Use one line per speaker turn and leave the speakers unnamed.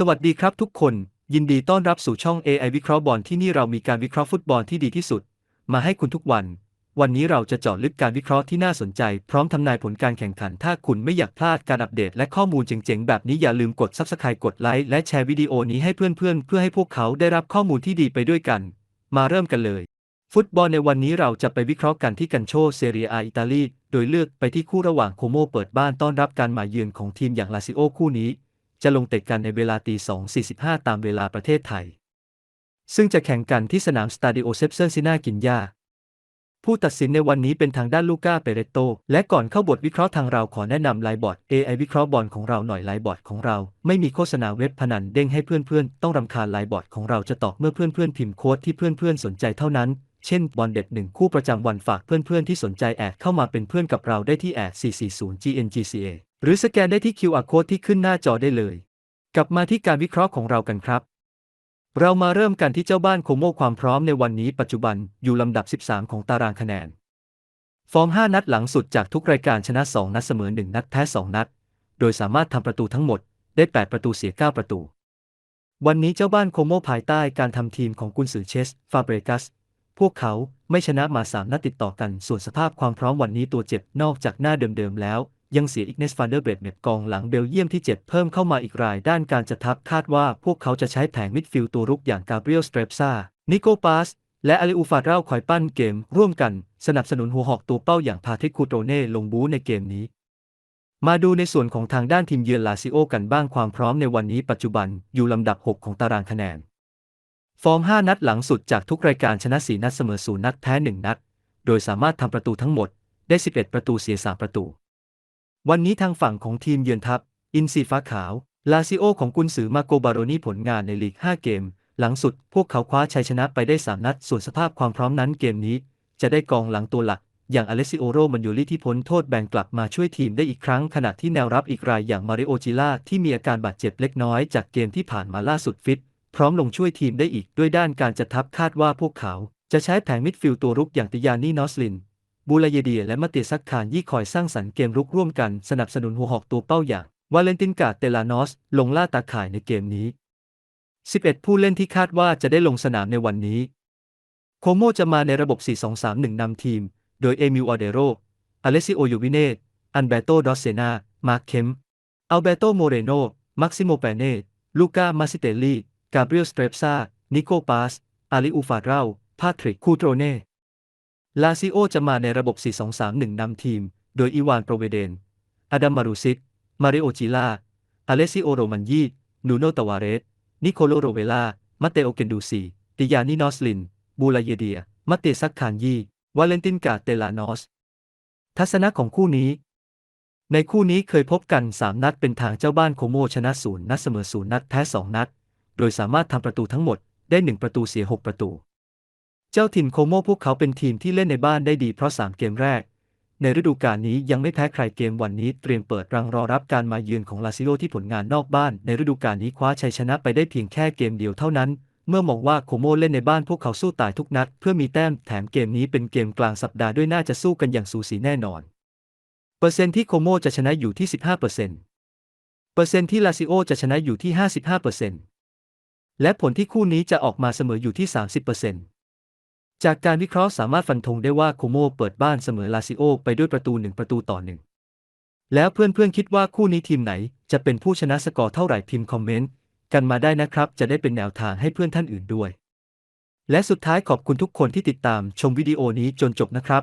สวัสดีครับทุกคน ยินดีต้อนรับสู่ช่อง AI วิเคราะห์บอลที่นี่เรามีการวิเคราะห์ฟุตบอลที่ดีที่สุด มาให้คุณทุกวัน วันนี้เราจะเจาะลึกการวิเคราะห์ที่น่าสนใจ พร้อมทำนายผลการแข่งขัน ถ้าคุณไม่อยากพลาดการอัปเดตและข้อมูลเจ๋งๆ แบบนี้อย่าลืมกด Subscribe กดไลค์และแชร์วิดีโอนี้ให้เพื่อนๆ เพื่อให้พวกเขาได้รับข้อมูลที่ดีไปด้วยกัน มาเริ่มกันเลย ฟุตบอลในวันนี้เราจะไปวิเคราะห์กันที่กันโชเซเรียอาอิตาลีโดยเลือกไปที่คู่ระหว่างโคโมเปิดบ้านต้อนรับการมาเยือนของทีมอย่างลาซิโอคู่นี้ จะลงเตะกันในเวลาตี 2.45 ตามเวลาประเทศไทย ซึ่งจะแข่งกันที่สนามสตาดิโอเซปเซอร์ซินากินยาผู้ตัดสินในวันนี้เป็นทางด้านลูก้าเปเรโต และก่อนเข้าบทวิเคราะห์ทางเราขอแนะนำไลบอร์ด AI วิเคราะห์บอลของเราหน่อยไลบอร์ดของเรา ไม่มีโฆษณาเว็บพนันเด้งให้เพื่อนๆ ต้องรำคาญไลบอร์ดของเราจะตอบเมื่อเพื่อนๆ พิมพ์โค้ดที่เพื่อนๆ สนใจเท่านั้น เช่นบอลเด็ดหนึ่งคู่ประจำวันฝากเพื่อนๆ ที่สนใจแอดเข้ามาเป็นเพื่อนกับเราได้ที่แอด440 GNGCA หรือสแกนได้ที่ QR code ที่ขึ้นหน้าจอได้เลย กลับมาที่การวิเคราะห์ของเรากันครับ เรามาเริ่มกันที่เจ้าบ้านโคโมความพร้อมในวันนี้ปัจจุบันอยู่ลำดับ 13 ของตารางคะแนน ฟอร์ม 5 นัดหลังสุดจากทุกรายการชนะ 2 นัดเสมอ 1 นัดแพ้ 2 นัด โดยสามารถทำประตูทั้งหมดได้ 8 ประตูเสีย 9 ประตู วันนี้เจ้าบ้านโคโมภายใต้การทำทีมของกุนซือเชส ฟาเบรกัส พวกเขาไม่ชนะมา 3 นัดติดต่อกัน ส่วนสภาพความพร้อมวันนี้ตัวเจ็บนอกจากหน้าเดิมๆแล้ว ยังเสียอิกเนสฟานเดอร์เบรดเน็ตกองหลังเบลเยียมที่เจ็บเพิ่มเข้ามาอีกรายด้านการจัดทัพคาดว่าพวกเขาจะใช้แผงมิดฟิลด์ตัวรุกอย่างกาเบรียลสเตรปซานิโกปาส และอาลิอูฟาดราคอยปั้นเกม ร่วมกัน สนับสนุนหัวหอกตัวเป้าอย่างพาทริกคูโตเน่ลงบูในเกมนี้ มาดูในส่วนของทางด้านทีมเยือนลาซิโอกันบ้างความพร้อมในวันนี้ปัจจุบันอยู่ลำดับ 6 ของตารางคะแนน ฟอร์ม 5 นัดหลังสุดจากทุกรายการชนะ4นัดเสมอ0นัดแพ้1นัด โดยสามารถทำประตูทั้งหมดได้ 11 ประตูเสีย3ประตู วันนี้ทางฝั่งของทีมเยือนทัพ อินซีฟ้าขาว ลาซิโอของกุนซือมาโกบารอนีผลงานในลีก 5 เกม หลังสุดพวกเขาคว้าชัยชนะไปได้ 3 นัด ส่วนสภาพความพร้อมนั้นเกมนี้ จะได้กองหลังตัวหลัก อย่างอเลซิโอโรมันยูลิที่พ้นโทษแบ่งกลับมาช่วยทีมได้อีกครั้ง ขณะที่แนวรับอีกรายอย่างมาริโอจิล่าที่มีอาการบาดเจ็บเล็กน้อยจากเกมที่ผ่านมาล่าสุดฟิต พร้อมลงช่วยทีมได้อีกด้วยด้านการจัดทัพคาดว่าพวกเขา จะใช้แผงมิดฟิลด์ตัวรุกอย่างติยานีนอสลิน บูลาเยเดียและมาเตียซักคานยี่คอยสร้างสรรค์เกมรุกร่วมกันสนับสนุนหัวหอกตัวเป้าอย่าง วาเลนตินกาเตลานอส ลงล่าตาข่ายในเกมนี้ 11 ผู้เล่นที่คาดว่าจะได้ลงสนามในวันนี้ โคโมจะมาในระบบ 4-2-3-1 นำทีม โดยเอมิลออเดโรอเลซิโอยูวิเนตอันเบโตดอสเซนา มาร์คเคมอัลเบโตโมเรโน มักซิโมเปเน่ลูก้ามาซิเตลลี่กาเบรียลสเตรปซานิโคปาสอาลิอูฟาเราพาทริกคูโตรเน่ ลาซิโอจะมาในระบบ 4-2-3-1 นำทีม โดยอีวานโปรเวเดน อดัมมารูซิก มาริโอจิล่า อเลซิโอโรมันยีนูโนตาวาเรส นิโคโลโรเวลามาเตโอเกนดูซีติยานินอสลิน บูลาเยเดีย มาเตซักคานยี วาเลนตินกาเตลานอส ทัศนะของคู่นี้ ในคู่นี้เคยพบกัน 3 นัดเป็นทางเจ้าบ้านโคโมชนะศูนย์นัดเสมอศูนย์นัดแพ้ 2 นัด โดยสามารถทำประตูทั้งหมดได้ 1 ประตูเสีย 6 ประตู เจ้าถิ่นโคโมพวกเขาเป็นทีมที่เล่นในบ้านได้ดีเพราะ 3 เกมแรก ในฤดูกาลนี้ยังไม่แพ้ใครเกมวันนี้เตรียมเปิดรังรอรับการมาเยือนของลาซิโอที่ผลงานนอกบ้าน ในฤดูกาลนี้คว้าชัยชนะไปได้เพียงแค่เกมเดียวเท่านั้น เมื่อมองว่าโคโมเล่นในบ้านพวกเขาสู้ตายทุกนัด เพื่อมีแต้มแถมเกมนี้เป็นเกมกลางสัปดาห์ด้วยน่าจะสู้กันอย่างสูสีแน่นอน เปอร์เซ็นต์ที่โคโมจะชนะอยู่ที่ 15%เปอร์เซ็นต์เปอร์เซ็นต์ที่ลาซิโอจะชนะอยู่ที่ 55%เปอร์เซ็นต์และผลที่คู่นี้จะออกมาเสมออยู่ที่ 30%เปอร์เซ็นต์ จากการวิเคราะห์สามารถฟันธงได้ว่าโคโมเปิดบ้านเสมอลาซิโอไปด้วยประตูหนึ่งประตูต่อหนึ่งแล้วเพื่อนๆคิดว่าคู่นี้ทีมไหน จะเป็นผู้ชนะสกอร์เท่าไหร่พิมพ์คอมเมนต์กันมาได้นะครับ จะได้เป็นแนวทางให้เพื่อนท่านอื่นด้วย และสุดท้ายขอบคุณทุกคนที่ติดตามชมวิดีโอนี้จนจบนะครับ